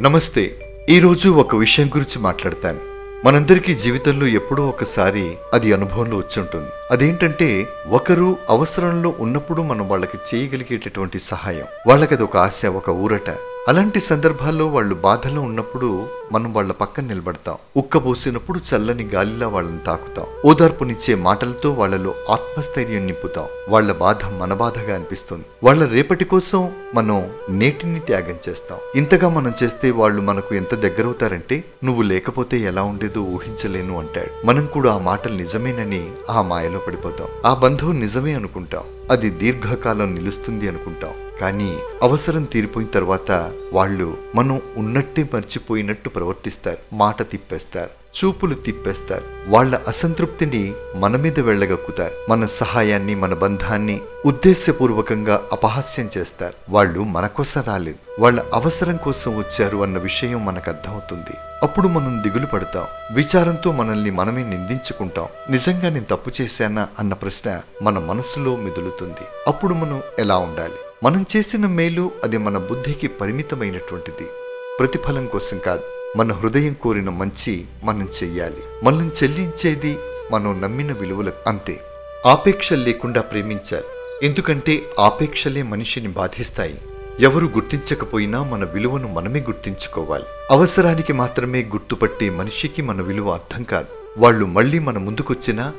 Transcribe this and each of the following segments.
నమస్తే. ఈరోజు ఒక విషయం గురించి మాట్లాడతాను. మనందరికీ జీవితంలో ఎప్పుడో ఒకసారి అది అనుభవంలో వచ్చుంటుంది అదేంటంటే ఒకరు అవసరంలో ఉన్నప్పుడు మనం వాళ్ళకి చేయగలిగేటటువంటి సహాయం. వాళ్ళకి అది ఒక ఆశ ఒక ఊరట. అలాంటి సందర్భాల్లో వాళ్ళు బాధలో ఉన్నప్పుడు మనం వాళ్ళ పక్కన నిలబడతాం. ఉక్కబోసినప్పుడు చల్లని గాలిలా వాళ్ళని తాకుతాం. ఓదార్పునిచ్చే మాటలతో వాళ్ళలో ఆత్మస్థైర్యం నింపుతాం. వాళ్ళ బాధ మన బాధగా అనిపిస్తుంది. వాళ్ళ రేపటి కోసం మనం నేటిని త్యాగం చేస్తాం. ఇంతగా మనం చేస్తే వాళ్ళు మనకు ఎంత దగ్గరవుతారంటే నువ్వు లేకపోతే ఎలా ఉండేదో ఊహించలేను అంటాడు. మనం కూడా ఆ మాటలు నిజమేనని ఆ మాయలో పడిపోతాం. ఆ బంధం నిజమే అనుకుంటాం. అది దీర్ఘకాలం నిలుస్తుంది అనుకుంటాం. కానీ అవసరం తీరిపోయిన తర్వాత వాళ్ళు మనం ఉన్నట్టే మర్చిపోయినట్టు ప్రవర్తిస్తారు. మాట తిప్పేస్తారు. చూపులు తిప్పేస్తారు. వాళ్ళ అసంతృప్తిని మన మీద వెళ్ళగక్కుతారు. మన సహాయాన్ని మన బంధాన్ని ఉద్దేశపూర్వకంగా అపహాస్యం చేస్తారు. వాళ్ళు మన కోసం రాలేదు. వాళ్ళ అవసరం కోసం వచ్చారు అన్న విషయం మనకు అర్థమవుతుంది. అప్పుడు మనం దిగులు పడతాం. విచారంతో మనల్ని మనమే నిందించుకుంటాం. నిజంగా నేను తప్పు చేశానా అన్న ప్రశ్న మన మనసులో మెదులుతుంది. అప్పుడు మనం ఎలా ఉండాలి? మనం చేసిన మేలు అది మన బుద్ధికి పరిమితమైనటువంటిది. ప్రతిఫలం కోసం కాదు మన హృదయం కోరిన మంచి మనం చెయ్యాలి. మనం చెల్లించేది మనం నమ్మిన విలువలకు అంతే. ఆపేక్ష లేకుండా ప్రేమించాలి. ఎందుకంటే ఆపేక్షలే మనిషిని బాధిస్తాయి. ఎవరు గుర్తించకపోయినా మన విలువను మనమే గుర్తించుకోవాలి. అవసరానికి మాత్రమే గుర్తుపట్టే మనిషికి మన విలువ అర్థం కాదు. వాళ్ళు మళ్ళీ మన ముందుకొచ్చినా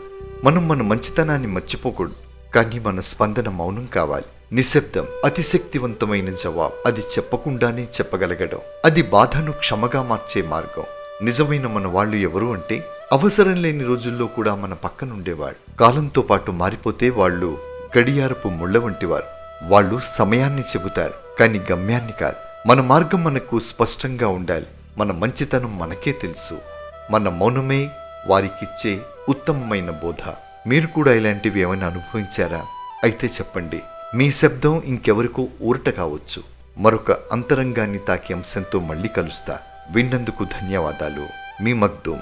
మనం మన మంచితనాన్ని మర్చిపోకూడదు. కానీ మన స్పందన మౌనం కావాలి. నిశ్శబ్దం అతిశక్తివంతమైన జవాబు. అది చెప్పకుండానే చెప్పగలగడం. అది బాధను క్షమగా మార్చే మార్గం. నిజమైన మన వాళ్ళు ఎవరు అంటే అవసరం లేని రోజుల్లో కూడా మన పక్కనుండేవాళ్ళు. కాలంతో పాటు మారిపోతే వాళ్ళు గడియారపు ముళ్ళ వంటివారు. వాళ్ళు సమయాన్ని చెబుతారు కానీ గమ్యాన్ని కాదు. మన మార్గం మనకు స్పష్టంగా ఉండాలి. మన మంచితనం మనకే తెలుసు. మన మౌనమే వారికిచ్చే ఉత్తమమైన బోధ. మీరు కూడా ఇలాంటివి ఏమైనా అనుభవించారా? అయితే చెప్పండి. మీ శబ్దం ఇంకెవరికో ఊరట కావచ్చు. మరొక అంతరంగాన్ని తాకే అంశంతో మళ్ళీ కలుస్తా. విన్నందుకు ధన్యవాదాలు. మీ మగ్దూమ్.